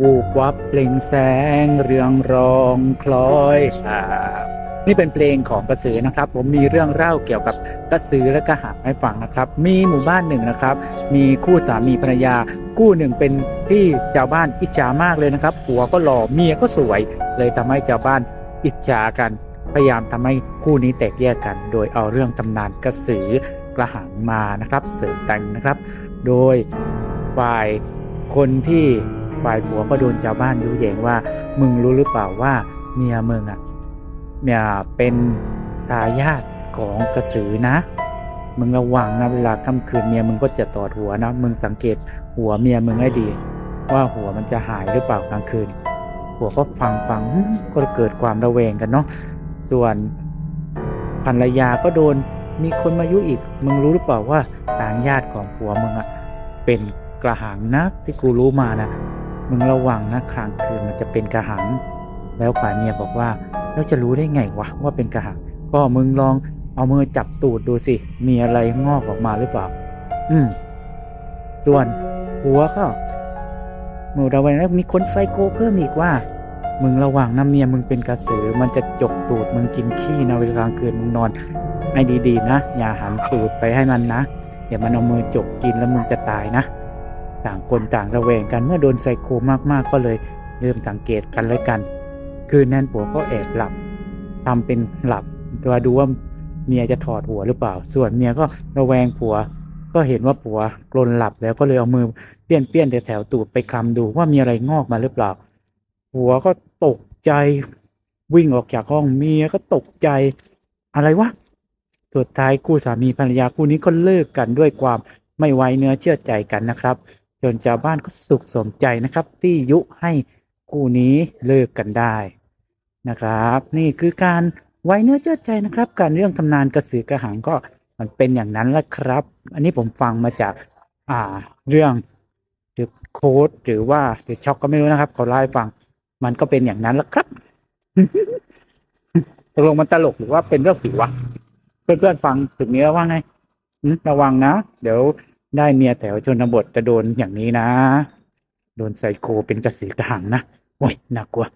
วูบวับเปล่งแสงเรืองรองคล้อยอ่านี่เป็นเพลงของกระสือนะครับ ผมมีเรื่องเล่าเกี่ยวกับกระสือและกระหังให้ฟังนะครับ มีหมู่บ้านหนึ่งนะครับ มีคู่สามีภรรยา คู่หนึ่งเป็นที่ชาวบ้านอิจฉามากเลยนะครับผัวก็หล่อเมียก็สวย เลยทำให้ชาวบ้านอิจฉากัน พยายามทำให้คู่นี้แตกแยกกัน โดยเอาเรื่องตำนานกระสือกระหังมานะครับ เสริมแต่งนะครับ โดยฝ่ายคนที่ ฝ่ายผัวก็โดนชาวบ้านยุแยงว่า มึงรู้หรือเปล่าว่าเมียมึงอะเนี่ยเป็นทายาทของกระสือนะ มึงระวังนะเวลาค่ำคืนเมียมึงก็จะตอดหัวนะ มึงสังเกตหัวเมียมึงให้ดี ว่าหัวมันจะหายหรือเปล่ากลางคืน หัวก็ฟังฟังก็เกิดความระแวงกันเนาะส่วนภรรยาก็โดนมีคนมายุอีก มึงรู้หรือเปล่าว่าต่างญาติของผัวมึงอะเป็นกระหังนะที่กูรู้มานะ มึงระวังนะกลางคืนมันจะเป็นกระหัง แล้วฝ่ายเมียบอกว่าแล้วจะรู้ได้ไงวะว่าเป็นกระหัง ก็มึงลองเอามือจับตูดดูสิ มีอะไรงอกออกมาหรือเปล่า อืม ส่วนผัวก็หนูระแวงแล้วมีคนไซโกเพิ่มอีกว่า มึงระวังนะเมียมึงเป็นกระสือ มันจะจกตูดมึงกินขี้นะเวลากลางคืนมึงนอนให้ดีๆนะ อย่าหันตูดไปให้มันนะ เดี๋ยวมันเอามือจกกินแล้วมึงจะตายนะ ต่างคนต่างระแวงกันเมื่อโดนไซโคมากๆก็เลยเริ่มสังเกตกันและกัน คืนนั้นผัวก็แอบหลับทำเป็นหลับตัวดูว่าเมียจะถอดหัวหรือเปล่า ส่วนเมียก็ระแวงผัว ก็เห็นว่าผัวกลนหลับแล้วก็เลยเอามือเปี้ยนเปี้ยนๆแถวๆตูดไปคลำดูว่ามีอะไรงอกมาหรือเปล่า ผัวก็ตกใจวิ่งออกจากห้องเมียก็ตกใจอะไรวะ สุดท้ายคู่สามีภรรยาคู่นี้ก็เลิกกันด้วยความไม่ไว้เนื้อเชื่อใจกันนะครับ จนชาวบ้านก็สุขสมใจนะครับ ที่ยุให้คู่นี้เลิกกันได้นะครับ นี่คือการไว้เนื้อเชื่อใจนะครับ การเรื่องตำนานกระสือกระหังก็มันเป็นอย่างนั้นแหละครับ อันนี้ผมฟังมาจากอ่าเรื่องหรือโค้ดหรือว่าหรือช็อกก็ไม่รู้นะครับเขาเล่าให้ฟัง มันก็เป็นอย่างนั้นแหละครับตกลงมันตลกหรือว่าเป็นเรื่องผีวะเพื่อนๆฟังถึงนี้แล้วว่าไงระวังนะ เดี๋ยว ได้เมียแถวชนบทจะโดนอย่างนี้นะ โดนไซโคเป็นกระสือกระหังนะโอ้ยน่ากลัว